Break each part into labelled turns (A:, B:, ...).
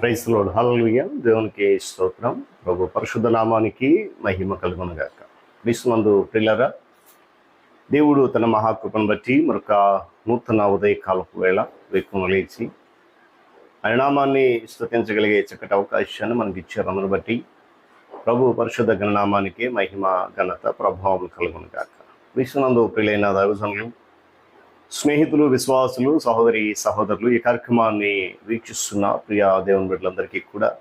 A: Praise lord హల్లెలూయా. దేవునికి స్తోత్రం. ప్రభు పరిశుద్ధ నామానికి మహిమ కలుగునగాక. క్రీస్తునందు ప్రిల్లరా దేవుడు తన మహాకృపను బట్టి మరొక నూతన ఉదయకాలపు వేళ వేకును లేచి ఆయన నామాన్ని స్తుతించగలిగే చక్కటి అవకాశాన్ని మనకి ఇచ్చారు బట్టి ప్రభు పరిశుద్ధ గణనామానికి మహిమ ఘనత ప్రభావం కలుగునగాక. క్రీస్తునందు ప్రియులైన దైవజనులు స్నేహితులు విశ్వాసులు సహోదరి సహోదరులు ఈ కార్యక్రమాన్ని వీక్షిస్తున్న ప్రియా దేవుని బిడ్డలందరికీ కూడా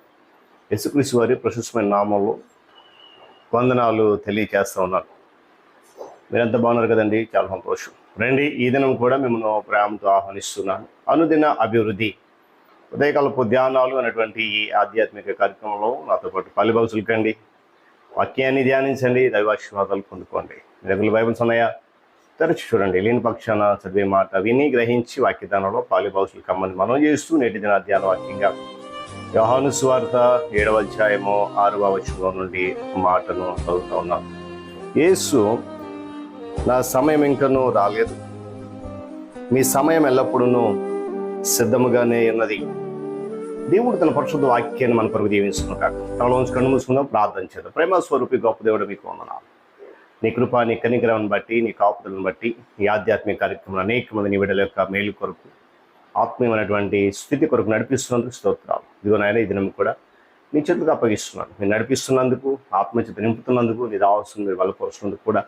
A: యేసుక్రీస్తు వారి ప్రశస్తమైన నామంలో వందనాలు తెలియజేస్తూ ఉన్నారు మీరంతా బాగున్నారు కదండి? చాలా సంతోషం. రండి ఈ దినం కూడా మిమ్మల్ని ప్రేమతో ఆహ్వానిస్తున్నాను. అనుదిన అభివృద్ధి ఉదయకాలపు ధ్యానాలు అనేటువంటి ఈ ఆధ్యాత్మిక కార్యక్రమంలో నాతో పాటు పల్లెబాబు కండి వాక్యాన్ని ధ్యానించండి దైవాశీర్వాదాలు పొందుకోండి. మీ దగ్గర బైబిల్స్ ఉన్నాయా? తెరచి చూడండి. లేని పక్షాన చదివే మాట విని గ్రహించి వాక్యదానంలో పాలిభాషలు కమ్మని మనం చేస్తూ నేటి దిన ధ్యాన వాక్యంగా వ్యవహాను స్వార్త ఏడవ అధ్యాయము ఆరవ వచనంలో నుండి మాటను చదువుతా ఉన్నాం. యేసు నా సమయం ఇంకనూ రాలేదు. మీ సమయం ఎల్లప్పుడూ సిద్ధముగానే ఉన్నది. దేవుడు తన పరిశుద్ధ వాక్యాన్ని మన కొరకు దీవించుకున్నాక తనలోంచి కన్ను మూసుకుందాం ప్రార్థన చేద్దాం. ప్రేమ స్వరూపి గొప్ప దేవుడు మీకు వందనాలు. నీ కృప నీ కనిగ్రహం బట్టి నీ కాపుదలను బట్టి ఈ ఆధ్యాత్మిక కార్యక్రమం అనేక మంది నీ బిడ్డల యొక్క మేలు కొరకు ఆత్మీయమైనటువంటి స్థితి కొరకు నడిపిస్తున్నందుకు స్తోత్రాలు. ఇదిగో నాయన ఈ దినం కూడా నీ చేతులకు అప్పగిస్తున్నాను. మీరు నడిపిస్తున్నందుకు ఆత్మచేత నింపుతున్నందుకు నీ రావాల్సిన మీరు బలపరుస్తున్నందుకు కూడా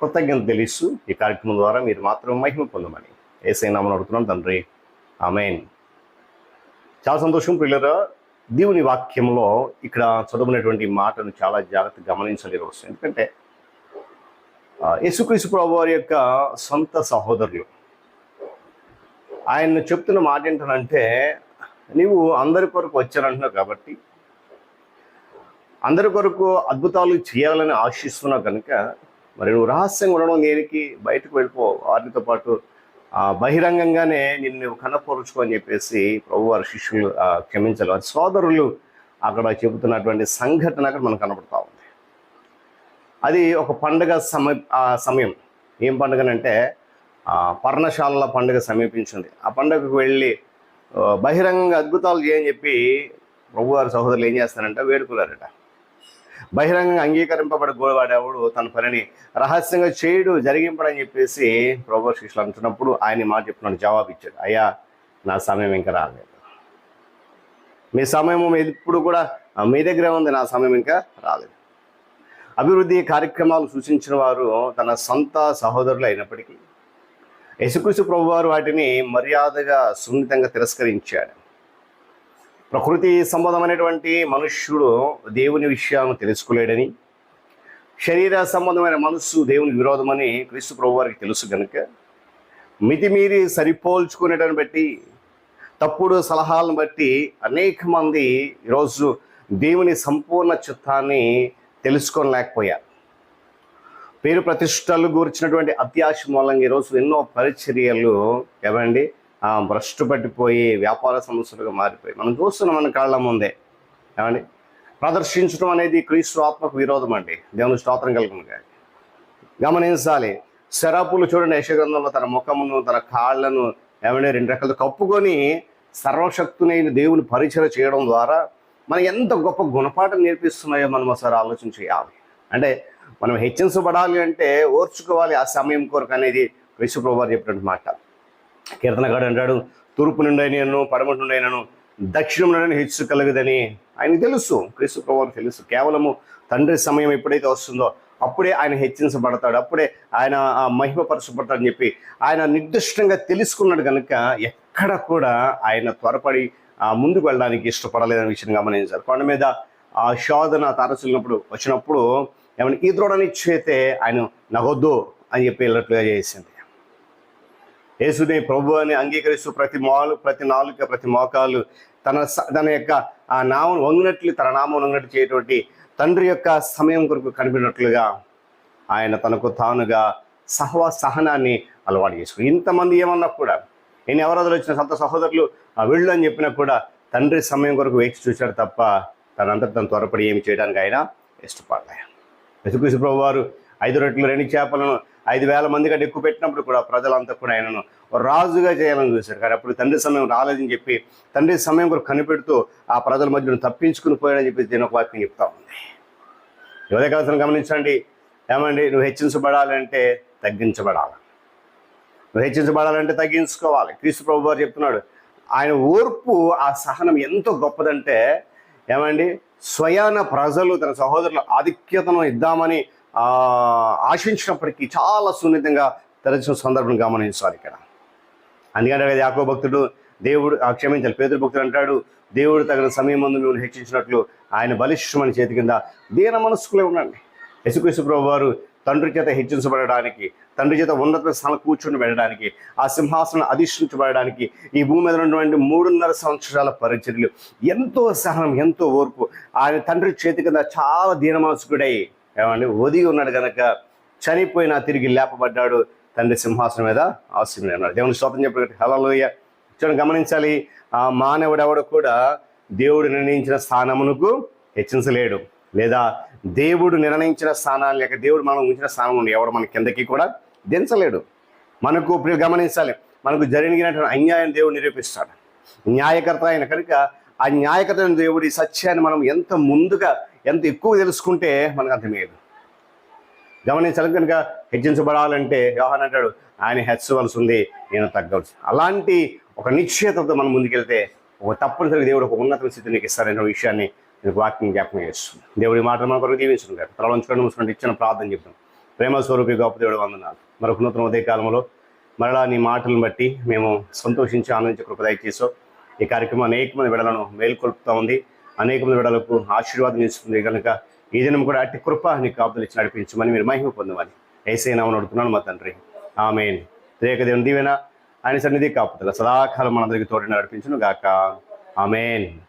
A: కృతజ్ఞత తెలుస్తూ ఈ కార్యక్రమం ద్వారా మీరు మాత్రం మహిమ పొందమని ఏసైనామని అడుగుతున్నాం తండ్రి. ఆమెన్. చాలా సంతోషం పిల్లరా దేవుని వాక్యంలో ఇక్కడ చదువునటువంటి మాటను చాలా జాగ్రత్తగా గమనించాలి వస్తుంది ఎందుకంటే యేసుక్రీసు ప్రభు వారి యొక్క సొంత సహోదరులు. ఆయన చెప్తున్న మాట ఏంటంటే నీవు అందరి కొరకు వచ్చానంటున్నావు కాబట్టి అందరి కొరకు అద్భుతాలు చేయాలని ఆశిస్తున్నావు కనుక మరి నువ్వు రహస్యంగా ఉండడం దేనికి? బయటకు వెళ్ళిపో వారితో పాటు బహిరంగంగానే నిన్ను కనపరుచుకో అని చెప్పేసి ప్రభు వారి శిష్యులు క్షమించాలి. వారి సోదరులు అక్కడ చెబుతున్నటువంటి సంఘటన అక్కడ మనకు కనపడతాం అది ఒక పండుగ సమయ సమయం. ఏం పండుగనంటే పర్ణశాలల పండుగ సమీపించింది. ఆ పండుగకు వెళ్ళి బహిరంగంగా బహిరంగ అద్భుతాలు చేయని చెప్పి ప్రభువారి సహోదరులు ఏం చేస్తారంటే వేడుకున్నారట. బహిరంగంగా అంగీకరింపబడి గోడవాడేవాడు తన పనిని రహస్యంగా చేయడు జరిగింపడని చెప్పేసి ప్రభు శిష్యులు అంటున్నప్పుడు ఆయన మాట చెప్తున్నాడు జవాబు ఇచ్చాడు అయ్యా నా సమయం ఇంకా రాలేదు. మీ సమయం ఇప్పుడు కూడా మీ దగ్గరే ఉంది నా సమయం ఇంకా రాలేదు. అభివృద్ధి కార్యక్రమాలు సూచించిన వారు తన సొంత సహోదరులు అయినప్పటికీ యేసుక్రీస్తు ప్రభువారు వాటిని మర్యాదగా సున్నితంగా తిరస్కరించాడు. ప్రకృతి సంబంధమైనటువంటి మనుష్యుడు దేవుని విషయాలను తెలుసుకోలేడని శరీర సంబంధమైన మనస్సు దేవుని విరోధమని క్రీస్తు ప్రభు వారికి తెలుసు కనుక మితిమీరి సరిపోల్చుకునేటని బట్టి తప్పుడు సలహాలను బట్టి అనేక మంది ఈరోజు దేవుని సంపూర్ణ చిత్తాన్ని తెలుసుకోలేకపోయారు పేరు ప్రతిష్టలు గురించినటువంటి అత్యాశ మూలంగా ఈరోజు ఎన్నో పరిచర్యలు ఏమండి? భ్రష్టు పట్టిపోయి వ్యాపార సమస్యలుగా మారిపోయి మనం చూస్తున్నాం మన కాళ్ళ ముందే. ఏమండి? ప్రదర్శించడం అనేది క్రీస్తు ఆత్మకు విరోధం అండి. దేవుని స్తోత్రం కలుగును కానీ గమనించాలి. శరాపులు చూడండి యశగ్రంథంలో తన ముఖమును తన కాళ్ళను ఏమంటే రెండు రకాలు కప్పుకొని సర్వశక్తునైన దేవుని పరిచయం చేయడం ద్వారా మన ఎంత గొప్ప గుణపాఠం నేర్పిస్తున్నాయో మనం ఒకసారి ఆలోచన చేయాలి. అంటే మనం హెచ్చించబడాలి అంటే ఓర్చుకోవాలి ఆ సమయం కొరకు అనేది విశ్వప్రభు గారు చెప్పినట్టు మాట. కీర్తనగాడు అంటాడు తూర్పు నుండి నేను పడమటి నుండి అయినను దక్షిణం నుండి హెచ్చు కలగదని ఆయనకు తెలుసు. క్రీస్తు తెలుసు. కేవలము తండ్రి సమయం ఎప్పుడైతే వస్తుందో అప్పుడే ఆయన హెచ్చించబడతాడు. అప్పుడే ఆయన ఆ మహిమపరచబడతాడని చెప్పి ఆయన నిర్దిష్టంగా తెలుసుకున్నాడు కనుక ఎక్కడ కూడా ఆయన త్వరపడి ముందుకు వెళ్ళడానికి ఇష్టపడలేదనే విషయం గమనించారు. కొండ మీద ఆ శోధన తారసులినప్పుడు వచ్చినప్పుడు ఏమైనా ఈ చేతే ఆయన నగొద్దు అని చెప్పి చేసింది. యేసుని ప్రభు అని అంగీకరిస్తూ ప్రతి మాలు ప్రతి నాలుక ప్రతి మోకాలు తన స- తన యొక్క ఆ నామం వంగినట్లు తన నామం వంగినట్టు చేయటువంటి తండ్రి యొక్క సమయం కొరకు కనిపినట్లుగా ఆయన తనకు తానుగా సహవా సహనాన్ని అలవాటు చేసుకుని ఇంతమంది ఏమన్నా కూడా నేను ఎవరో వచ్చిన సొంత సహోదరులు ఆ వెళ్ళు అని చెప్పినా కూడా తండ్రి సమయం కొరకు వేచి చూశాడు తప్ప తనంతటి తను త్వరపడి ఏమి చేయడానికి ఆయన ఇష్టపడలే. యశుకృష్ణ ప్రభు వారు ఐదు రొట్టెలు రెండు చేపలను ఐదు వేల మంది కంటే ఎక్కువ పెట్టినప్పుడు కూడా ప్రజలంతా కూడా ఆయనను రాజుగా చేయాలని చూశారు. కానీ అప్పుడు తండ్రి సమయం రాలేదని చెప్పి తండ్రి సమయం కొరకు కనిపెడుతూ ఆ ప్రజల మధ్యను తప్పించుకుని పోయాడని చెప్పి దీని ఒక వాక్యం చెప్తా ఉంది. యువత కలసను గమనించండి. ఏమండి? నువ్వు హెచ్చించబడాలంటే తగ్గించబడాలి. హెచ్చించబడాలంటే తగ్గించుకోవాలి. క్రీస్తు ప్రభు వారు చెప్తున్నాడు. ఆయన ఓర్పు ఆ సహనం ఎంతో గొప్పదంటే ఏమండి? స్వయాన ప్రజలు తన సహోదరుల ఆధిక్యతను ఇద్దామని ఆశించినప్పటికీ చాలా సున్నితంగా తెరచిన సందర్భం గమనించాలి ఇక్కడ. అందుకంటే యాకో భక్తుడు దేవుడు ఆ క్షమించాలి. పేదరు భక్తుడు అంటాడు దేవుడు తగిన సమయం ముందు మిమ్మల్ని హెచ్చించినట్లు ఆయన బలిష్టమైన చేతి కింద దీన మనస్కులే ఉండండి. యశుక్రీస్తు ప్రభు వారు తండ్రి చేత హెచ్చించబడడానికి తండ్రి చేత ఉన్నత స్థానం కూర్చొని వెళ్ళడానికి ఆ సింహాసనం అధిష్ఠించబడడానికి ఈ భూమి మీద ఉన్నటువంటి మూడున్నర సంవత్సరాల పరిచర్యలు. ఎంతో సహనం ఎంతో ఓర్పు. ఆయన తండ్రి చేతి కింద చాలా దీనమానసుకుడై ఏమండి ఒదిగి ఉన్నాడు కనుక చనిపోయినా తిరిగి లేపబడ్డాడు తండ్రి సింహాసనం మీద ఆశీర్వది అన్నాడు దేవుని స్తోత్రం చెప్పినట్టు హలోయ చూడండి గమనించాలి ఆ మానవుడెవడు కూడా దేవుడు నిర్ణయించిన స్థానమునకు హెచ్చించలేడు. లేదా దేవుడు నిర్ణయించిన స్థానాలు లేక దేవుడు మనం ఉంచిన స్థానం నుండి ఎవరు మన కిందకి కూడా దించలేడు. మనకు ఇప్పుడు గమనించాలి మనకు జరిగినటువంటి అన్యాయం దేవుడు నిరూపిస్తాడు. న్యాయకర్త అయిన కనుక ఆ న్యాయకర్త దేవుడి సత్యాన్ని మనం ఎంత ముందుగా ఎంత ఎక్కువ తెలుసుకుంటే మనకు అర్థమయ్యేది గమనించాలి కనుక హెచ్చించబడాలంటే వ్యవహారం అంటాడు ఆయన హెచ్చవలసి ఉంది నేను తగ్గవలసి. అలాంటి ఒక నిశ్చయతతో మనం ముందుకెళ్తే ఒక తప్పనిసరి దేవుడు ఒక ఉన్నత స్థితి నీకు ఇస్తారనే విషయాన్ని నేను వాక్యం జ్ఞాపకం చేస్తుంది. దేవుడి మాటలు మన కొరకు దీవించడం. గారు తల ఇచ్చిన ప్రార్థన చెప్తాం ప్రేమ స్వరూపి గొప్ప దేవుడు వందనాలు. మరొక నూతన ఉదయ కాలంలో మరలా నీ మాటలను బట్టి మేము సంతోషించి ఆనందించే కృప దయచేసో. ఈ కార్యక్రమం అనేక మంది విడలను మేల్కొల్పుతూ ఉంది. అనేక మంది విడలకు ఆశీర్వాదం ఇస్తుంది. కనుక ఈ దినం కూడా అట్టి కృప నీ కాపుదలు ఇచ్చి నడిపించమని మీరు మహిమ పొందమని ఏసైనా అడుగుతున్నాను మా తండ్రి. ఆమెన్. రేఖ దేవుని దీవెన ఆయన సన్నిధి కాపుదల సదాకాలం మనందరికీ తోటి నడిపించను గాక ఆమెన్.